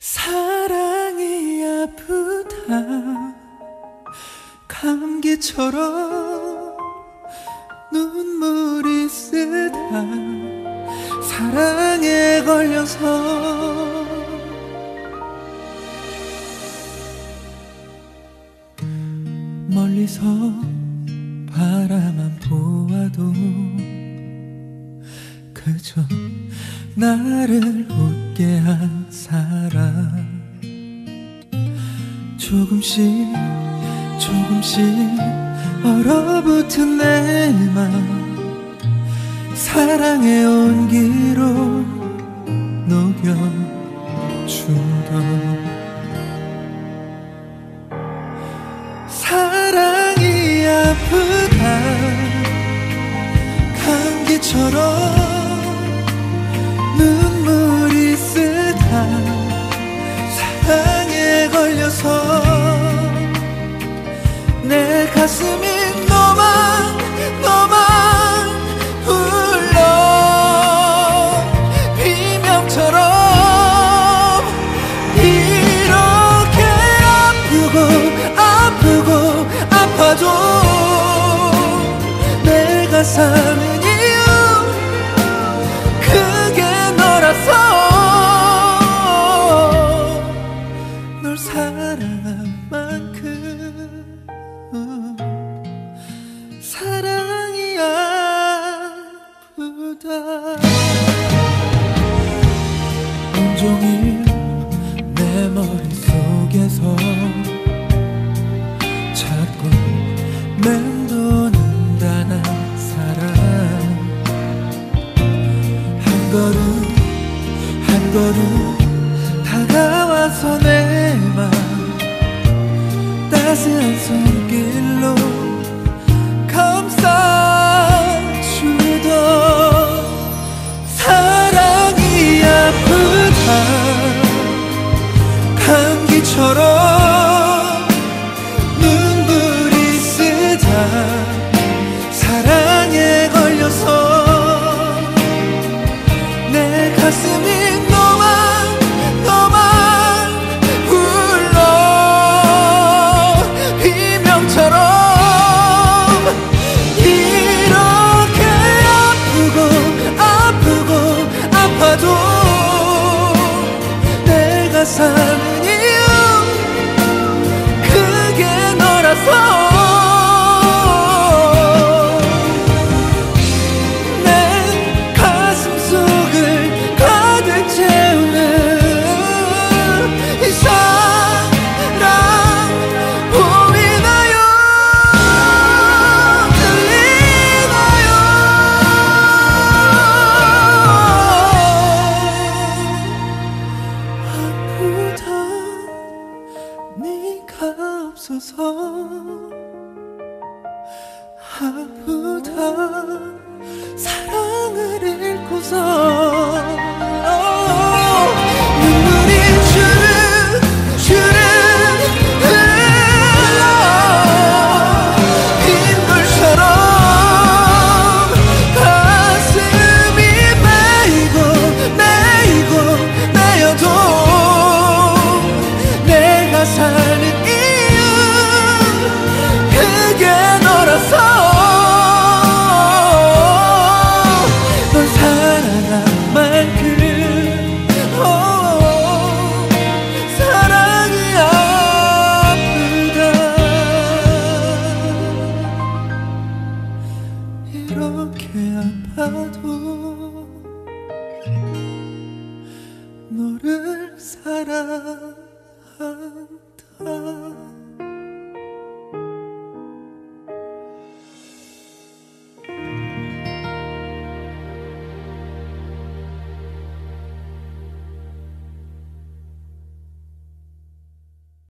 사랑이 아프다. 감기처럼 눈물이 쓰다. 사랑에 걸려서. 멀리서 바라만 보아도 그저 나를 웃 함께한 사랑 조금씩 조금씩 얼어붙은 내 맘. 사랑의 온기로 세상 걸음 다가와서 내 맘 따스한 손길로 감싸주던 사랑이 아프다. 감기처럼 그렇게 아파도 너를 사랑